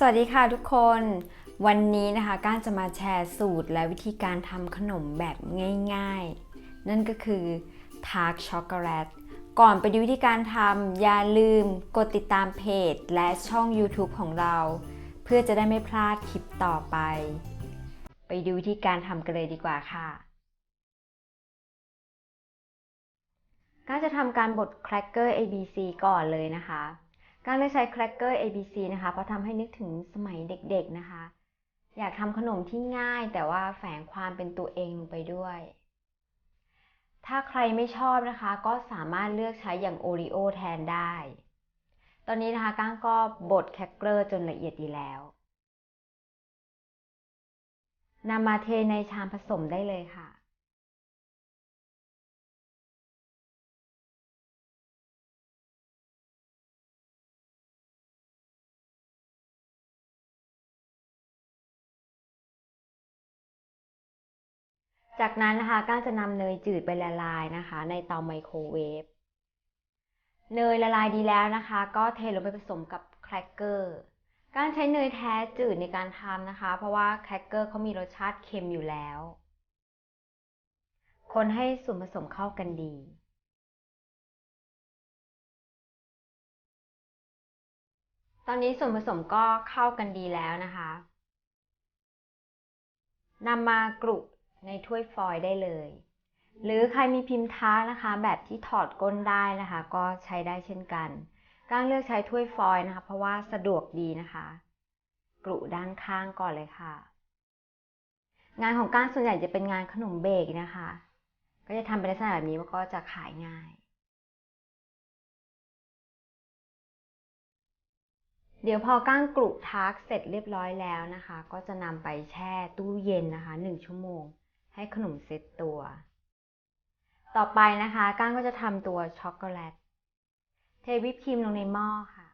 สวัสดีค่ะทุกคน วันนี้นะคะก้านจะมาแชร์สูตรและวิธีการทำขนมแบบง่ายๆ นั่นก็คือทาร์กช็อกโกแลตก่อนไปดูวิธีการทำอย่าลืมกดติดตามเพจ และช่อง YouTube ของเรา เพื่อจะได้ไม่พลาดคลิปต่อไป ไปดูวิธีการทำกันเลยดีกว่าค่ะก้านจะทำการบดแครกเกอร์ ABC ก่อนเลยนะคะ การเลือกใช้แครกเกอร์ ABC นะคะเพราะทำให้นึกถึงสมัยเด็กๆนะคะ อยากทำขนมที่ง่ายแต่ว่าแฝงความเป็นตัวเองลงไปด้วย ถ้าใครไม่ชอบนะคะ ก็สามารถเลือกใช้อย่างโอริโอแทนได้ ตอนนี้นะคะก้างก็บดแครกเกอร์จนละเอียดดีแล้วนำมาเทในชามผสมได้เลยค่ะ จากนั้นนะคะก้างจะนำเนยจืดไปละลายนะคะ ในเตาไมโครเวฟ เนยละลายดีแล้วนะคะ ก็เทลงไปผสมกับแครกเกอร์ก้างใช้เนยแท้จืดในการทำนะคะ เพราะว่าแครกเกอร์เขามีรสชาติเค็มอยู่แล้ว คนให้ส่วนผสมเข้ากันดีตอนนี้ส่วนผสมก็เข้ากันดีแล้วนะคะ นำมากรุ ในถ้วยฟอยล์ได้เลย หรือใครมีพิมพ์ท้านะคะ แบบที่ถอดก้นได้นะคะ ก็ใช้ได้เช่นกันก้างเลือกใช้ถ้วยฟอยล์นะคะ เพราะว่าสะดวกดีนะคะกรุด้านข้างก่อนเลยค่ะ งานของก้างส่วนใหญ่จะเป็นงานขนมเบรกนะคะ ก็จะทำเป็นลักษณะแบบนี้มันก็จะขายง่าย เดี๋ยวพอก้างกรุทาร์กเสร็จเรียบร้อยแล้วนะคะ ก็จะนำไปแช่ตู้เย็นนะคะ 1 ชั่วโมง ให้ขนมเซตตัว ต่อไปนะคะ ก้างก็จะทำตัวช็อกโกแลต เทวิปครีมลงในหม้อค่ะ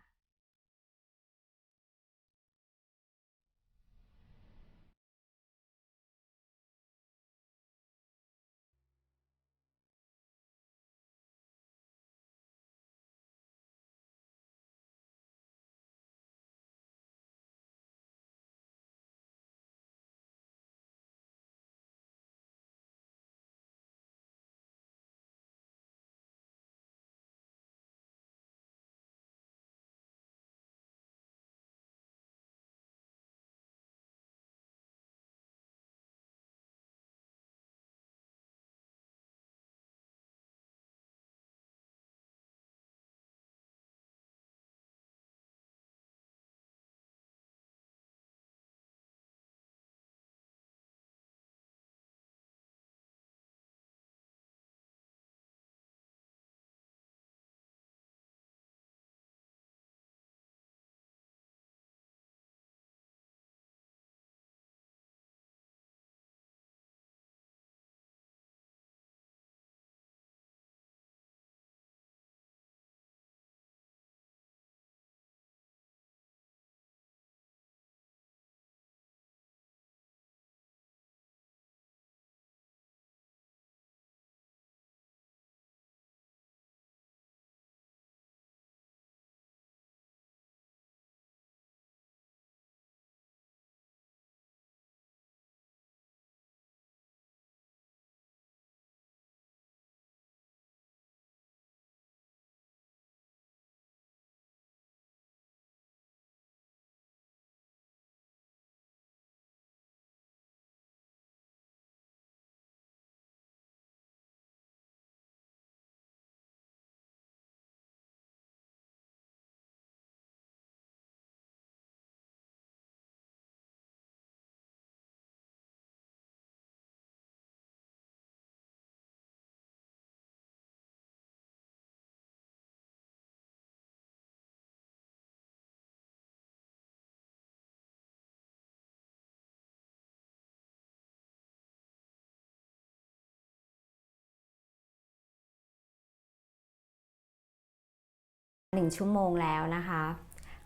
1 ชั่วโมงแล้วนะคะ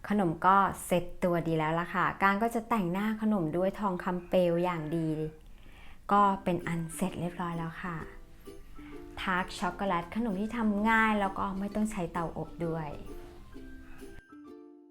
ขนมก็เสร็จตัวดีแล้วล่ะค่ะ การก็จะแต่งหน้าขนมด้วยทองคำเปลวอย่างดี ก็เป็นอันเสร็จเรียบร้อยแล้วค่ะทาร์กช็อกโกแลตขนมที่ทำง่ายแล้วก็ไม่ต้องใช้เตาอบด้วย